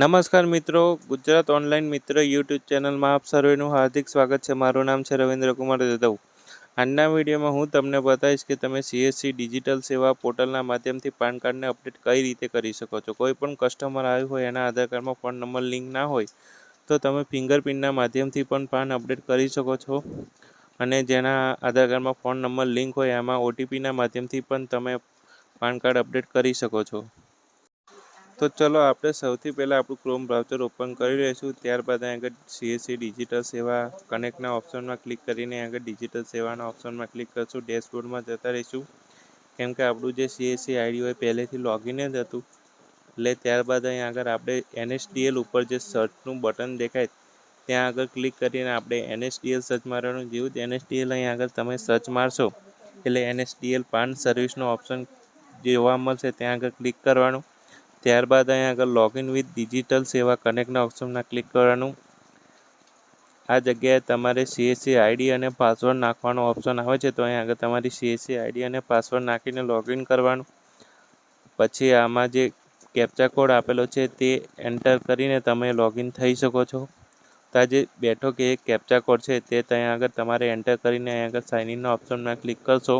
નમસ્કાર મિત્રો, ગુજરાત ઓનલાઈન મિત્ર યુટ્યુબ ચેનલમાં આપ સર્વેનું હાર્દિક સ્વાગત છે. મારું નામ છે રવિન્દ્ર કુમાર જાદવ. આજના વિડીયોમાં હું તમને બતાવીશ કે તમે સીએસસી ડિજિટલ સેવા પોર્ટલના માધ્યમથી પાન કાર્ડને અપડેટ કઈ રીતે કરી શકો છો. કોઈ પણ કસ્ટમર આવ્યું હોય, એના આધાર કાર્ડમાં ફોન નંબર, લિંક ના હોય, તો તમે ફિંગરપ્રિન્ટના માધ્યમથી પણ પાન અપડેટ કરી શકો છો. અને જેના આધાર કાર્ડમાં ફોન નંબર, લિંક હોય, એમાં ઓટીપીના માધ્યમથી પણ તમે પાન કાર્ડ અપડેટ કરી શકો છો. તો ચલો આપણે સૌથી પહેલાં આપણું ક્રોમ બ્રાઉઝર ઓપન કરી લઈશું. ત્યારબાદ અહીં આગળ સીએસસી ડિજિટલ સેવા કનેક્ટના ઓપ્શનમાં ક્લિક કરીને આગળ ડિજિટલ સેવાના ઓપ્શનમાં ક્લિક કરશું. ડેશબોર્ડમાં જતા રહીશું. કેમ કે આપણું જે સીએસસી આઈડી હોય પહેલેથી લોગિન જ હતું. એટલે ત્યારબાદ અહીં આગળ આપણે એનએસડીએલ ઉપર જે સર્ચનું બટન દેખાય, ત્યાં આગળ ક્લિક કરીને આપણે એનએસડીએલ સર્ચ મારવાનું. જેવું જ એનએસડીએલ અહીં આગળ તમે સર્ચ મારશો, એટલે એનએસડીએલ પાન સર્વિસનો ઓપ્શન જોવા મળશે. ત્યાં આગળ ક્લિક કરવાનું. ત્યારબાદ અહીં આગળ લોગિન વિથ ડિજિટલ સેવા કનેક્ટના ઓપ્શનમાં ક્લિક કરવાનું. આ જગ્યાએ તમારે સીએસસી આઈડી અને પાસવર્ડ નાખવાનો ઓપ્શન આવે છે, તો અહીં આગળ તમારી સીએસસી આઈડી અને પાસવર્ડ નાખીને લોગિન કરવાનું. પછી આમાં જે કેપ્ચા કોડ આપેલો છે, તે એન્ટર કરીને તમે લોગિન થઈ શકો છો. તો આ જે બેઠો કે કેપ્ચા કોડ છે, તે ત્યાં આગળ તમારે એન્ટર કરીને અહીં આગળ સાઇન ઇનના ઓપ્શનમાં ક્લિક કરશો.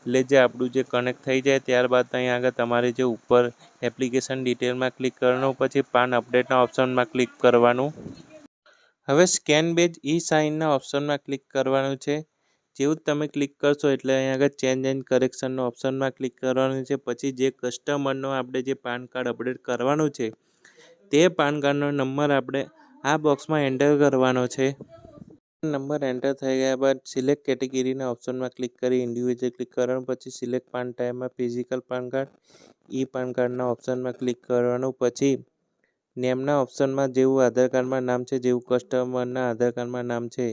એટલે જે આપણું જે કનેક્ટ થઈ જાય ત્યારબાદ અહીં આગળ તમારે જે ઉપર એપ્લિકેશન ડિટેલમાં ક્લિક કરવાનું, પછી પાન અપડેટના ઓપ્શનમાં ક્લિક કરવાનું. હવે સ્કેન બેજ ઈ સાઇનના ઓપ્શનમાં ક્લિક કરવાનું છે. જેવું જ તમે ક્લિક કરશો એટલે અહીં આગળ ચેન્જ એન્ડ કરેક્શનનો ઓપ્શનમાં ક્લિક કરવાનું છે. પછી જે કસ્ટમરનો આપણે જે પાન કાર્ડ અપડેટ કરવાનું છે, તે પાન કાર્ડનો નંબર આપણે આ બોક્સમાં એન્ટર કરવાનો છે. નંબર એન્ટર થઈ ગયા બાદ સિલેક્ટ કેટેગરીના ઓપ્શનમાં ક્લિક કરી ઇન્ડિવિજ્યુઅલ ક્લિક કરવાનું, પછી સિલેક્ટ પાન ટાઈમમાં ફિઝિકલ પાન કાર્ડ ઈ પાન કાર્ડના ઓપ્શનમાં ક્લિક કરવાનું, પછી નેમના ઓપ્શનમાં જેવું આધાર કાર્ડમાં નામ છે, જેવું કસ્ટમરના આધાર કાર્ડમાં નામ છે,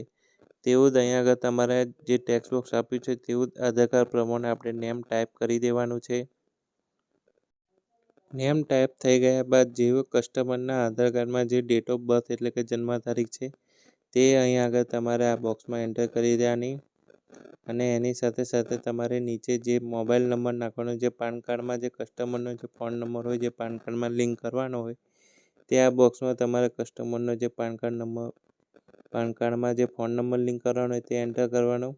તેવું જ અહીંયા આગળ તમારે જે ટેક્સ બોક્સ આપ્યું છે, તેવું જ આધાર કાર્ડ પ્રમાણે આપણે નેમ ટાઈપ કરી દેવાનું છે. નેમ ટાઈપ થઈ ગયા બાદ જેવું કસ્ટમરના આધાર કાર્ડમાં જે ડેટ ઓફ બર્થ એટલે કે જન્મ તારીખ છે તે અહીં આગળ તમારે આ બોક્સમાં એન્ટર કરી દેવાની અને એની સાથે સાથે તમારે નીચે જે મોબાઈલ નંબર નાખવાનો, જે પાન કાર્ડમાં જે કસ્ટમરનો જે ફોન નંબર હોય, જે પાન કાર્ડમાં લિંક કરવાનો હોય, તે આ બોક્સમાં તમારે કસ્ટમરનો જે પાન કાર્ડ નંબર, પાન કાર્ડમાં જે ફોન નંબર લિંક કરવાનો હોય તે એન્ટર કરવાનો.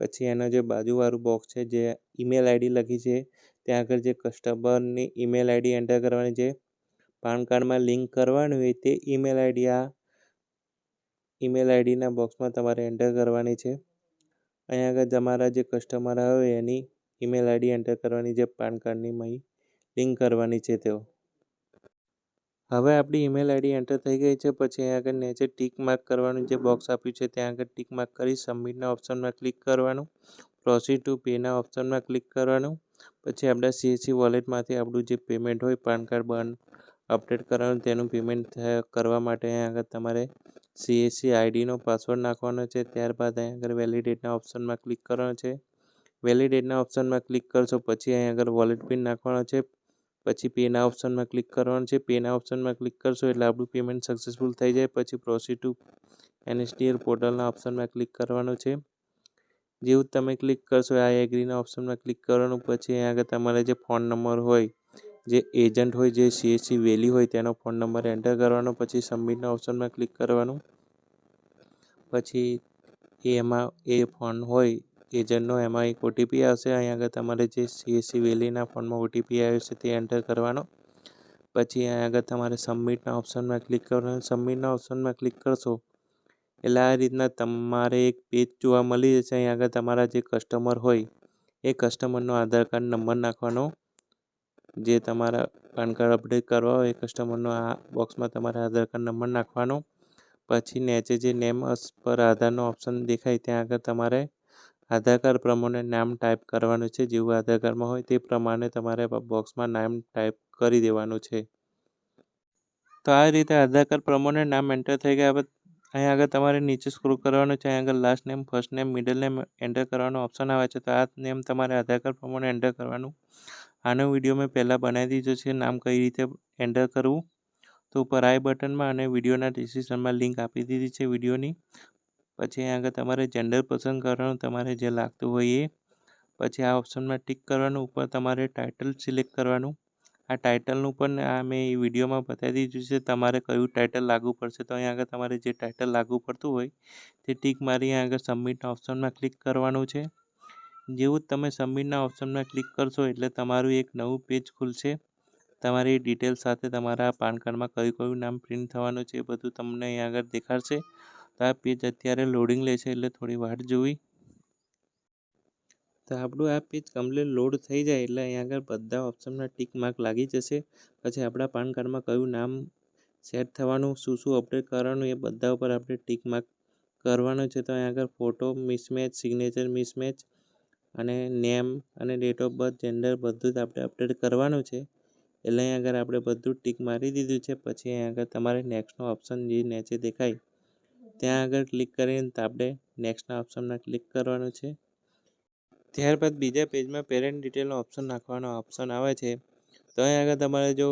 પછી એનો જે બાજુવાળું બોક્સ છે, જે ઈમેલ આઈડી લખી છે, ત્યાં આગળ જે કસ્ટમરની ઈમેલ આઈડી એન્ટર કરવાની છે, પાન કાર્ડમાં લિંક કરવાનું હોય તે ઈમેલ આઈડી આ ઈમેલ આઈડીના બોક્સમાં તમારે એન્ટર કરવાની છે. અહીંયા આગળ તમારા જે કસ્ટમર આવે એની ઈમેલ આઈડી એન્ટર કરવાની જે પાન કાર્ડની મહી લિંક કરવાની છે તેઓ. હવે આપણી ઈમેલ આઈડી એન્ટર થઈ ગઈ છે, પછી અહીંયા આગળ નીચે ટીક માર્ક કરવાનું જે બોક્સ આપ્યું છે, ત્યાં આગળ ટીક માર્ક કરી સબમિટના ઓપ્શનમાં ક્લિક કરવાનું. પ્રોસીડ ટુ પેના ઓપ્શનમાં ક્લિક કરવાનું. પછી આપણા સીએસસી વોલેટમાંથી આપણું જે પેમેન્ટ હોય, પાન કાર્ડ બંધ અપડેટ કરવાનું તેનું પેમેન્ટ કરવા માટે અહીં આગળ તમારે સીએસસી આઈડીનો પાસવર્ડ નાખવાનો છે. ત્યારબાદ અહીં આગળ વેલિડેટના ઓપ્શનમાં ક્લિક કરવાનો છે. વેલિડેટના ઓપ્શનમાં ક્લિક કરશો, પછી અહીં આગળ વોલેટ પિન નાખવાનો છે. પછી પેના ઓપ્શનમાં ક્લિક કરવાનું છે. પેના ઓપ્શનમાં ક્લિક કરશો એટલે આપણું પેમેન્ટ સક્સેસફુલ થઈ જાય. પછી પ્રોસીડ ટુ એનએસડીએલ પોર્ટલના ઓપ્શનમાં ક્લિક કરવાનું છે. જેવું તમે ક્લિક કરશો આ એગ્રીના ઓપ્શનમાં ક્લિક કરવાનું. પછી અહીં આગળ તમારે જે ફોન નંબર હોય જે એજન્ટ હોય, જે સીએસસી વેલી હોય, તેનો ફોન નંબર એન્ટર કરવાનો, પછી સબમિટના ઓપ્શનમાં ક્લિક કરવાનું. પછી એમાં એ ફોન હોય, એજન્ટનો, એમાં એક ઓટીપી આવશે. અહીં આગળ તમારે જે સીએસસી વેલીના ફોનમાં ઓટીપી આવ્યો છે, તે એન્ટર કરવાનો. પછી અહીં આગળ તમારે સબમિટના ઓપ્શનમાં ક્લિક કરવાનું. સબમિટના ઓપ્શનમાં ક્લિક કરશો, એટલે આ રીતના તમારે એક પેજ જોવા મળી જશે. અહીં આગળ તમારા જે કસ્ટમર હોય, એ કસ્ટમરનો આધાર કાર્ડ નંબર નાખવાનો. જે તમારા પાન કાર્ડ અપડેટ કરવા હોય એ કસ્ટમરનો આ બોક્સમાં તમારે આધાર કાર્ડ નંબર નાખવાનો. પછી નીચે જે નેમ પર આધારનો ઓપ્શન દેખાય ત્યાં આગળ તમારે આધાર કાર્ડ પ્રમાણે નામ ટાઈપ કરવાનું છે. જેવું આધાર કાર્ડમાં હોય તે પ્રમાણે તમારે બોક્સમાં નામ ટાઈપ કરી દેવાનું છે. તો આ રીતે આધાર કાર્ડ પ્રમાણે નામ એન્ટર થઈ ગયા બાદ અહીં આગળ તમારે નીચે સ્ક્રોલ કરવાનું છે. અહીં આગળ last name first name middle name enter કરવાનો ઓપ્શન આવે છે. તો આ નેમ તમારે આધાર કાર્ડ પ્રમાણે એન્ટર કરવાનું. આનો વીડિયો મેં પહેલાં બનાવી દીધો છે, નામ કઈ રીતે એન્ટર કરવું? તો ઉપર આઈ બટનમાં અને વિડીયોના ડિસ્ક્રિપ્શનમાં લિંક આપી દીધી છે વિડીયોની. પછી અહીં આગળ તમારે જેન્ડર પસંદ કરવાનું તમારે જે લાગતું હોય એ. પછી આ ઓપ્શનમાં ટિક કરવાનું, ઉપર તમારે ટાઇટલ સિલેક્ટ કરવાનું. આ ટાઇટલનું પણ આ મેં એ વિડીયોમાં બતાવી દીધું છે, તમારે કયું ટાઇટલ લાગુ પડશે. તો અહીંયા આગળ તમારે જે ટાઇટલ લાગુ પડતું હોય, તે ટીક મારી આગળ સબમિટના ઓપ્શનમાં ક્લિક કરવાનું છે. જેવું તમે સબમિટના ઓપ્શનમાં ક્લિક કરશો એટલે તમારું એક નવું પેજ ખુલશે. તમારી ડિટેલ સાથે તમારા પાન કાર્ડમાં કયું કયું નામ પ્રિન્ટ થવાનું છે એ બધું તમને અહીં આગળ દેખાડશે. તો આ પેજ અત્યારે લોડિંગ લેશે એટલે થોડી વાટ જોવી. તો આપણું આ પેજ કમ્પ્લીટ લોડ થઈ જાય એટલે અહીં આગળ બધા ઓપ્શનના ટીક માર્ક લાગી જશે. પછી આપણા પાન કાર્ડમાં કયું નામ સેટ થવાનું, શું શું અપડેટ કરવાનું એ બધા ઉપર આપણે ટીક માર્ક કરવાનું છે. તો અહીં આગળ ફોટો મિસમેચ, સિગ્નેચર મિસમેચ અને નેમ અને ડેટ ઓફ બર્થ જેન્ડર બધું જ આપણે અપડેટ કરવાનું છે. એટલે અહીં આગળ આપણે બધું ટીક મારી દીધું છે. પછી અહીં આગળ તમારે નેક્સ્ટનો ઓપ્શન જે નીચે દેખાય, ત્યાં આગળ ક્લિક કરીને આપણે નેક્સ્ટના ઓપ્શનમાં ક્લિક કરવાનું છે. ત્યારબાદ બીજા પેજમાં પેરેન્ટ ડિટેલનો ઓપ્શન નાખવાનો ઓપ્શન આવે છે. તો અહીં આગળ તમારે જો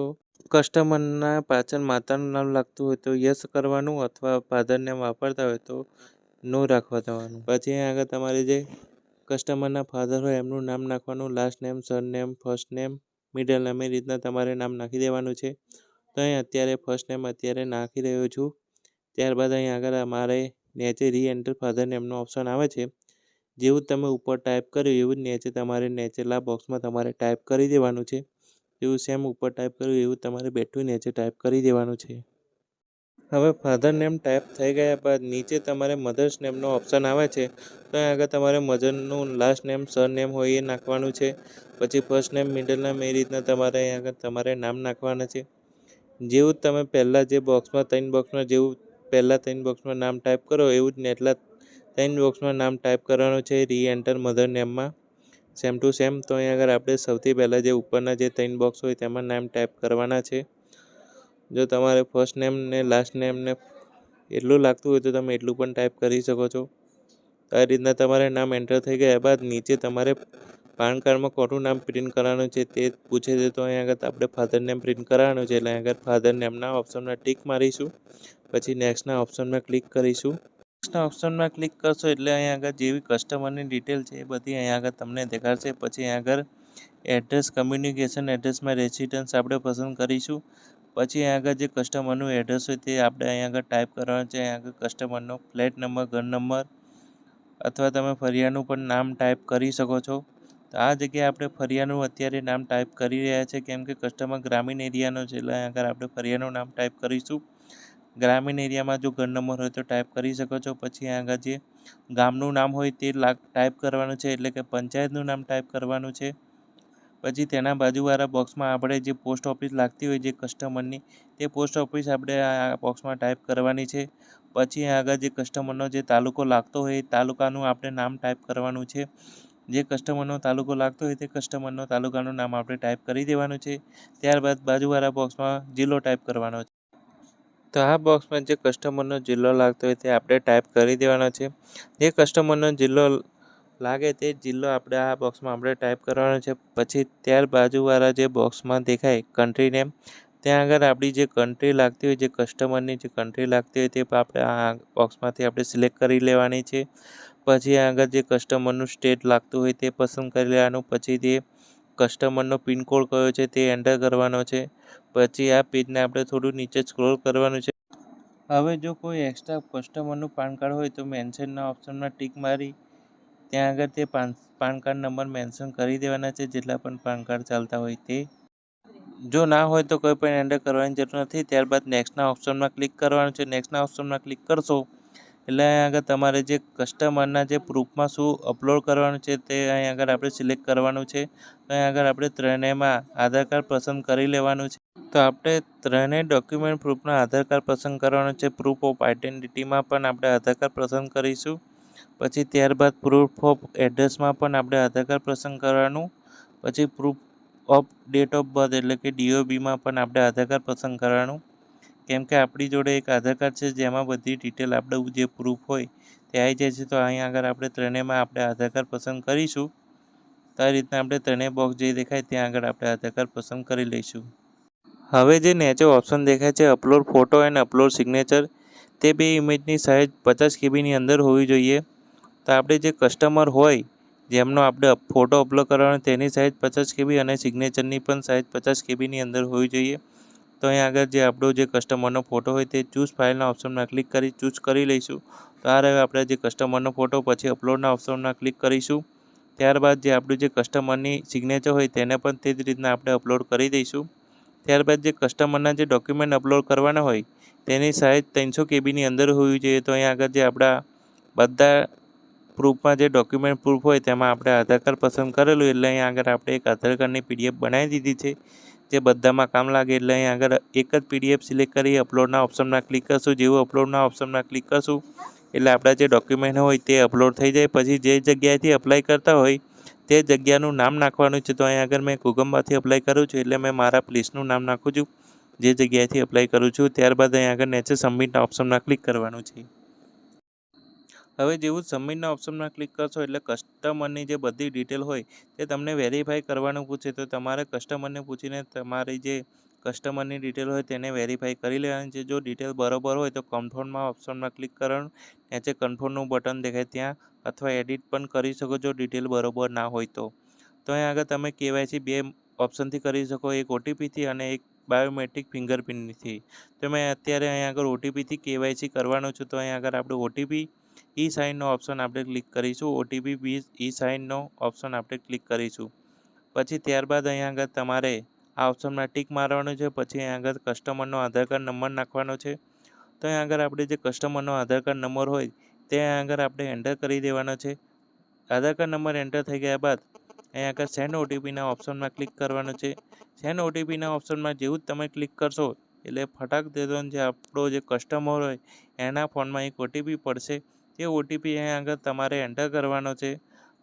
કસ્ટમરના પાછળ માતાનું નામ લાગતું હોય તો યસ કરવાનું અથવા ફાધર નેમ વાપરતા હોય તો નો રાખવા દેવાનું. પછી અહીં આગળ તમારે જે કસ્ટમરના ફાધર હોય, એમનું નામ નાખવાનું last name surname first name middle name એ રીતના તમારે નામ નાખી દેવાનું છે. તો અહીં અત્યારે ફર્સ્ટ નેમ અત્યારે નાખી રહ્યો છું. ત્યારબાદ અહીં આગળ અમારે નીચે રી એન્ટર ફાધર નેમનો ઓપ્શન આવે છે. જેવું તમે ઉપર ટાઈપ કર્યું, એવું જ નીચે તમારે નીચેલા બોક્સમાં તમારે ટાઈપ કરી દેવાનું છે. જેવું સેમ ઉપર ટાઈપ કર્યું, એવું તમારે બેઠું નીચે ટાઈપ કરી દેવાનું છે. હવે ફાધર નેમ ટાઈપ થઈ ગયા બાદ નીચે તમારે મધર્સ નેમનો ઓપ્શન આવે છે. તો અહીં આગળ તમારે મધરનું લાસ્ટ નેમ સર નેમ હોય એ નાખવાનું છે. પછી ફર્સ્ટ નેમ મિડલ નેમ એ રીતના તમારે અહીં આગળ તમારે નામ નાખવાના છે. જેવું તમે પહેલાં જે બોક્સમાં ત્રણ બોક્સમાં જેવું પહેલાં ત્રણ બોક્સમાં નામ ટાઈપ કરો, એવું જ નેટલા ત્રણ બોક્સમાં નામ ટાઈપ કરવાનું છે રી એન્ટર મધર નેમમાં સેમ ટુ સેમ તો અહીં આગળ આપણે સૌથી પહેલાં જે ઉપરના જે ત્રણ બોક્સ હોય તેમાં નામ ટાઈપ કરવાના છે. જો તમારે ફર્સ્ટ નેમ ને લાસ્ટ નેમ ને એટલું લાગતું હોય તો તમે એટલું પણ ટાઈપ કરી શકો છો. આ રીતના તમારે નામ એન્ટર થઈ ગયા બાદ નીચે તમારે પાન કાર્ડમાં કોનું નામ પ્રિન્ટ કરવાનું છે તે પૂછે છે. તો અહીંયા આગળ આપણે ફાધર નેમ પ્રિન્ટ કરાવવાનું છે એટલે આગળ ફાધર નેમના ઓપ્શનમાં ટીક મારીશું. પછી નેક્સ્ટના ઓપ્શનમાં ક્લિક કરીશું. નેક્સ્ટના ઓપ્શનમાં ક્લિક કરશો એટલે અહીં આગળ જેવી કસ્ટમરની ડિટેલ છે એ બધી અહીંયા આગળ તમને દેખાડશે. પછી અહીંયા આગળ એડ્રેસ કમ્યુનિકેશન એડ્રેસમાં રેસિડન્સ આપણે પસંદ કરીશું. પછી અહીં આગળ જે કસ્ટમરનું એડ્રેસ હોય તે આપણે અહીં આગળ ટાઈપ કરવાનું છે. અહીં આગળ કસ્ટમરનો ફ્લેટ નંબર ઘર નંબર અથવા તમે ફરિયાનું પણ નામ ટાઈપ કરી શકો છો. તો આ જગ્યાએ આપણે ફરિયાનું અત્યારે નામ ટાઈપ કરી રહ્યા છે. કેમ કે કસ્ટમર ગ્રામીણ એરિયાનો છે એટલે અહીં આગળ આપણે ફરિયાનું નામ ટાઈપ કરીશું. ગ્રામીણ એરિયામાં જો ઘર નંબર હોય તો ટાઈપ કરી શકો છો. પછી આગળ જે ગામનું નામ હોય તે ટાઈપ કરવાનું છે. એટલે કે પંચાયતનું નામ ટાઈપ કરવાનું છે. પછી તેના બાજુવાળા બોક્સમાં આપણે જે પોસ્ટ ઓફિસ લાગતી હોય જે કસ્ટમરની તે પોસ્ટ ઓફિસ આપણે આ બોક્સમાં ટાઈપ કરવાની છે. પછી આગળ જે કસ્ટમરનો જે તાલુકો લાગતો હોય એ તાલુકાનું આપણે નામ ટાઈપ કરવાનું છે. જે કસ્ટમરનો તાલુકો લાગતો હોય તે કસ્ટમરનો તાલુકાનું નામ આપણે ટાઈપ કરી દેવાનું છે. ત્યારબાદ બાજુવાળા બોક્સમાં જિલ્લો ટાઈપ કરવાનો છે. તો આ બોક્સમાં જે કસ્ટમરનો જિલ્લો લાગતો હોય તે આપણે ટાઈપ કરી દેવાનો છે. જે કસ્ટમરનો જિલ્લો લાગે તે જિલ્લો આપણે આ બોક્સમાં આપણે ટાઈપ કરવાનો છે. પછી ત્યાર બાજુવાળા જે બોક્સમાં દેખાય કન્ટ્રી નેમ ત્યાં આગળ આપણી જે કન્ટ્રી લાગતી હોય, જે કસ્ટમરની જે કન્ટ્રી લાગતી હોય, તે આપણે આ બોક્સમાંથી આપણે સિલેક્ટ કરી લેવાની છે. પછી આગળ જે કસ્ટમરનું સ્ટેટ લાગતું હોય, તે પસંદ કરી લેવાનું. પછી તે કસ્ટમરનો પિનકોડ કયો છે, તે એન્ટર કરવાનો છે. પછી આ પેજને આપણે થોડું નીચે સ્ક્રોલ કરવાનું છે. હવે જો કોઈ એક્સ્ટ્રા કસ્ટમરનું પાન કાર્ડ હોય, તો મેન્શનના ઓપ્શનમાં ટીક મારી ત્યાં આગળ તે PAN PAN card number mention કરી દેવાના છે, જેટલા પણ પાન કાર્ડ ચાલતા હોય તે. જો ના હોય તો કોઈ પણ એન્ટર કરવાની જરૂર નથી. ત્યારબાદ નેક્સ્ટના ઓપ્શનમાં ક્લિક કરવાનું છે. નેક્સ્ટના ઓપ્શનમાં ક્લિક કરશો, એટલે અહીં આગળ તમારે જે કસ્ટમરના જે પ્રૂફમાં શું અપલોડ કરવાનું છે તે અહીં આગળ આપણે સિલેક્ટ કરવાનું છે. તો અહીં આગળ આપણે ત્રણેયમાં આધાર કાર્ડ પસંદ કરી લેવાનું છે. તો આપણે ત્રણેય ડોક્યુમેન્ટ પ્રૂફના આધાર કાર્ડ પસંદ કરવાનું છે. પ્રૂફ ઓફ આઈડેન્ટિટીમાં પણ આપણે આધાર કાર્ડ પસંદ કરીશું. પછી ત્યારબાદ પ્રૂફ ઓફ એડ્રેસમાં પણ આપણે આધાર કાર્ડ પસંદ કરવાનું. પછી proof of date of birth એટલે કે ડીઓબીમાં પણ આપણે આધાર કાર્ડ પસંદ કરવાનું. કેમ કે આપણી જોડે એક આધાર કાર્ડ છે, જેમાં બધી ડિટેલ આપણે જે પ્રૂફ હોય તે આવી જાય છે. તો અહીં આગળ આપણે ત્રણેયમાં આપણે આધાર કાર્ડ પસંદ કરીશું. તો રીતના આપણે ત્રણેય બોક્સ જે દેખાય ત્યાં આગળ આપણે આધાર કાર્ડ પસંદ કરી લઈશું. હવે જે નીચે ઓપ્શન દેખાય છે upload photo and upload signature તે બે ઇમેજની સાઇઝ પચાસ કેબીની અંદર હોવી જોઈએ. તો આપણે જે કસ્ટમર હોય, જેમનો આપણે ફોટો અપલોડ કરવાનો તેની સાઇઝ પચાસ કેબી અને સિગ્નેચરની પણ સાઇઝ પચાસ કેબીની અંદર હોવી જોઈએ. તો અહીં આગળ જે આપણો જે કસ્ટમરનો ફોટો હોય તે ચૂઝ ફાઇલના ઓપ્શનમાં ક્લિક કરી ચૂઝ કરી લઈશું. તો આ રહ્યો આપણે જે કસ્ટમરનો ફોટો પછી અપલોડના ઓપ્શનમાં ક્લિક કરીશું. ત્યારબાદ જે આપણું જે કસ્ટમરની સિગ્નેચર હોય તેને પણ તે જ રીતના આપણે અપલોડ કરી દઈશું. ત્યારબાદ જે કસ્ટમરના જે ડોક્યુમેન્ટ અપલોડ કરવાના હોય, તેની સાઇઝ ત્રણસો કેબીની અંદર હોવી જોઈએ. તો અહીં આગળ જે આપણા બધા પ્રૂફમાં જે ડોક્યુમેન્ટ પ્રૂફ હોય તેમાં આપણે આધાર કાર્ડ પસંદ કરેલું એટલે અહીં આગળ આપણે એક આધાર કાર્ડની પીડીએફ બનાવી દીધી છે. જે બધામાં કામ લાગે એટલે અહીં આગળ એક જ પીડીએફ સિલેક્ટ કરી અપલોડના ઓપ્શનમાં ક્લિક કરશું. જેવું અપલોડના ઓપ્શનમાં ક્લિક કરશું એટલે આપણા જે ડોક્યુમેન્ટ હોય તે અપલોડ થઈ જાય. પછી જે જગ્યાએથી અપ્લાય કરતા હોય તે જગ્યાનું નામ નાખવાનું છે. તો અહીં આગળ મેં ગુગમમાંથી અપ્લાય કરું છું એટલે મેં મારા પ્લેસનું નામ નાખું છું. જે જગ્યાએથી અપ્લાય કરું છું ત્યારબાદ અહીં આગળ નેચર સબમિટના ઓપ્શનમાં ક્લિક કરવાનું છે. હવે જેવું સબમિટના ઓપ્શનમાં ક્લિક કરશો એટલે કસ્ટમરની જે બધી ડિટેલ હોય તે તમને વેરીફાઈ કરવાનું પૂછે. તો તમારે કસ્ટમરને પૂછીને તમારી જે કસ્ટમરની ડિટેલ હોય તેને વેરીફાઈ કરી લેવાની છે. જો ડિટેલ બરોબર હોય તો કન્ફર્મમાં ઓપ્શનમાં ક્લિક કરવાનું. નીચે કન્ફર્મનું બટન દેખાય ત્યાં અથવા એડિટ પણ કરી શકો જો ડિટેલ બરોબર ના હોય તો. તો અહીં આગળ તમે કેવાયસી બે ઓપ્શનથી કરી શકો. એક ઓટીપીથી અને એક બાયોમેટ્રિક ફિંગરપ્રિન્ટથી તો મેં અત્યારે અહીં આગળ ઓટીપીથી કેવાયસી કરવાનું છું. તો અહીં આગળ આપણે ઓટીપી ઈ સાઇનનો ઓપ્શન આપણે ક્લિક કરીશું. ઓટીપી બીજ ઈ સાઇનનો ઓપ્શન આપણે ક્લિક કરીશું. પછી ત્યારબાદ અહીં આગળ તમારે આ ઓપ્શનમાં ટીક મારવાનું છે. પછી અહીં આગળ કસ્ટમરનો આધાર કાર્ડ નંબર નાખવાનો છે. તો અહીં આગળ આપણે જે કસ્ટમરનો આધાર કાર્ડ નંબર હોય, તે આગળ આપણે એન્ટર કરી દેવાનો છે. આધાર કાર્ડ નંબર એન્ટર થઈ ગયા બાદ અહીં આગળ સેન્ડ ઓટીપીના ઓપ્શનમાં ક્લિક કરવાનું છે. સેન્ડ ઓટીપીના ઓપ્શનમાં જેવું જ તમે ક્લિક કરશો, એટલે ફટાક દેતો જે આપણો જે કસ્ટમર હોય, એના ફોનમાં એક ઓટીપી પડશે. તે ઓટીપી અહીં આગળ તમારે એન્ટર કરવાનો છે.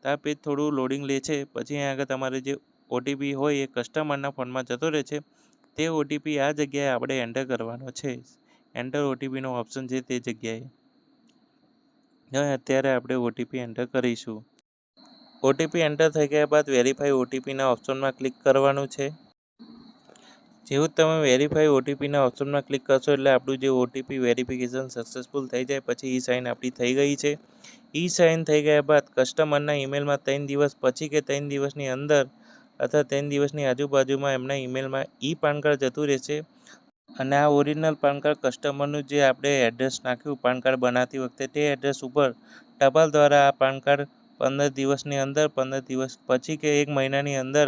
તો આ પેજ થોડું લોડિંગ લે છે. પછી અહીં આગળ તમારે જે ઓટીપી હોય એ કસ્ટમરના ફોનમાં જતો રહે છે. તે ઓટીપી આ જગ્યાએ આપણે એન્ટર કરવાનો છે. એન્ટર ઓટીપીનો ઓપ્શન છે તે જગ્યાએ. હવે અત્યારે આપણે ઓટીપી એન્ટર કરીશું. ઓટીપી એન્ટર થઈ ગયા બાદ વેરીફાઈ ઓટીપીના ઓપ્શનમાં ક્લિક કરવાનું છે. જેવું તમે વેરીફાઈ ઓટીપીના ઓપ્શનમાં ક્લિક કરશો એટલે આપણું જે ઓટીપી વેરિફિકેશન સક્સેસફુલ થઈ જાય, પછી ઈ સાઇન આપણી થઈ ગઈ છે. ઈ સાઇન થઈ ગયા બાદ કસ્ટમરના ઈમેલમાં ત્રણ દિવસ પછી કે ત્રણ દિવસની અંદર અથવા ત્રણ દિવસની આજુબાજુમાં એમના ઈમેલમાં ઈ પાન કાર્ડ જતું રહેશે. અને આ ઓરિજિનલ પાન કાર્ડ કસ્ટમરનું જે આપણે એડ્રેસ નાખ્યું પાન કાર્ડ બનાવતી વખતે તે એડ્રેસ ઉપર ટપાલ દ્વારા આ પાન કાર્ડ પંદર દિવસની અંદર, પંદર દિવસ પછી કે એક મહિનાની અંદર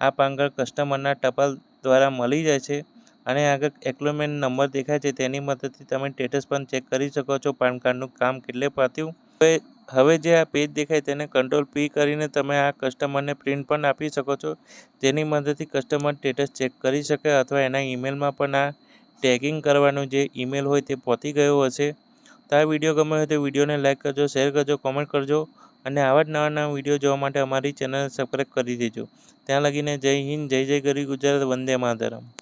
આ પાન કાર્ડ કસ્ટમરના ટપાલ દ્વારા મળી જાય છે. અને આગળ એક્લોમેન્ટ નંબર દેખાય છે, તેની મદદથી તમે સ્ટેટસ પણ ચેક કરી શકો છો, પાન કાર્ડનું કામ કેટલે પાત્યું. હવે હવે જે આ પેજ દેખાય તેને કંટ્રોલ પી કરીને તમે આ કસ્ટમરને પ્રિન્ટ પણ આપી શકો છો. જેની મદદથી કસ્ટમર સ્ટેટસ ચેક કરી શકે અથવા એના ઈમેલમાં પણ આ ટેગિંગ કરવાનું જે ઈમેલ હોય તે પહોંચી ગયો હશે. તો આ વીડિયો ગમ્યો હોય તો વિડીયોને લાઇક કરજો શેર કરજો કોમેન્ટ કરજો. અને આવા જ નવા નવા વીડિયો જોવા માટે અમારી ચેનલ સબસ્ક્રાઈબ કરી દેજો. ત્યાં લગીને જય હિન્દ, જય જય ગરી ગુજરાત, વંદે માતરમ.